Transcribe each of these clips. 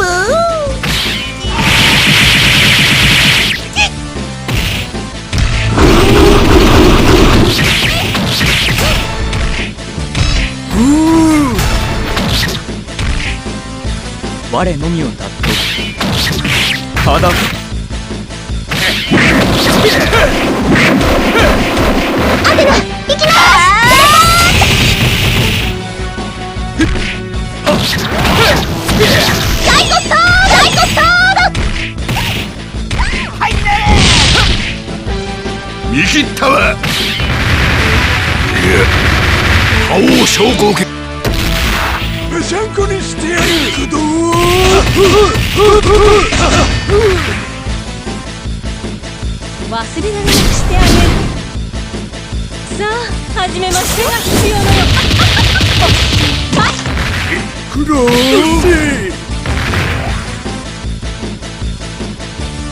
ブ我のみを尊ぶただ切ったわ。いや覇王称号権ぺしゃんこにしてやる駆動忘れられなくしてあげるさあ始めましてが必要なの苦労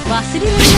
忘れられなく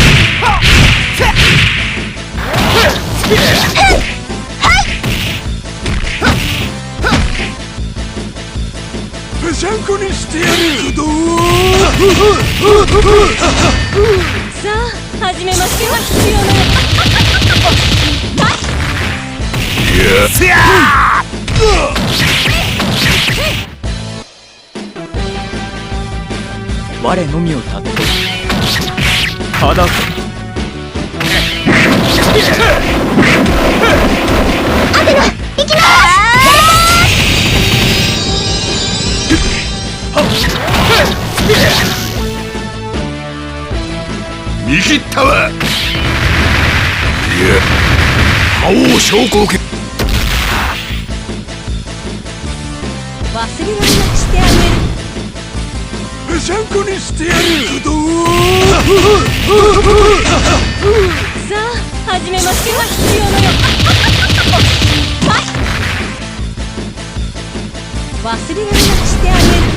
ぺしゃんこにしてやる。駆動さあ始めましてが必要なのいや。我のみを尊ぶただア見切ったわいや覇王称号権忘れられなくしてあげる。ぺしゃんこにしてやる。駆動さあ始めましてが必要なの。忘れられなくしてあげる。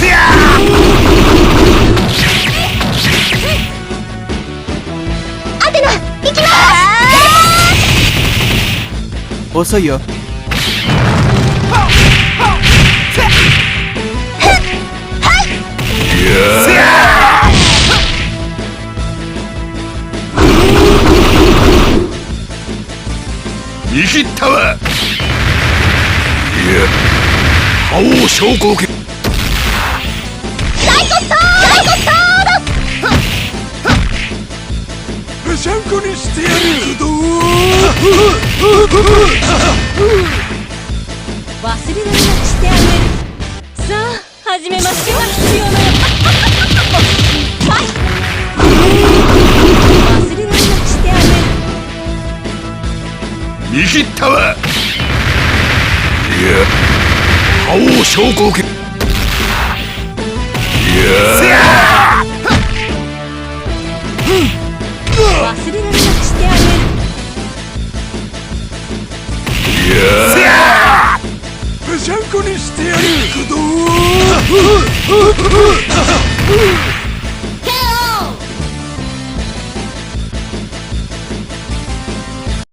いやアテナ行きます遅いよいやせや見切ったわいや覇王称号権ぺしゃんこにしてやる駆動忘れられなくしてあげるさあ始めましてが必要なの忘れられなくしてあげる見切ったわいや覇王称号権いやシャンコにしてやる。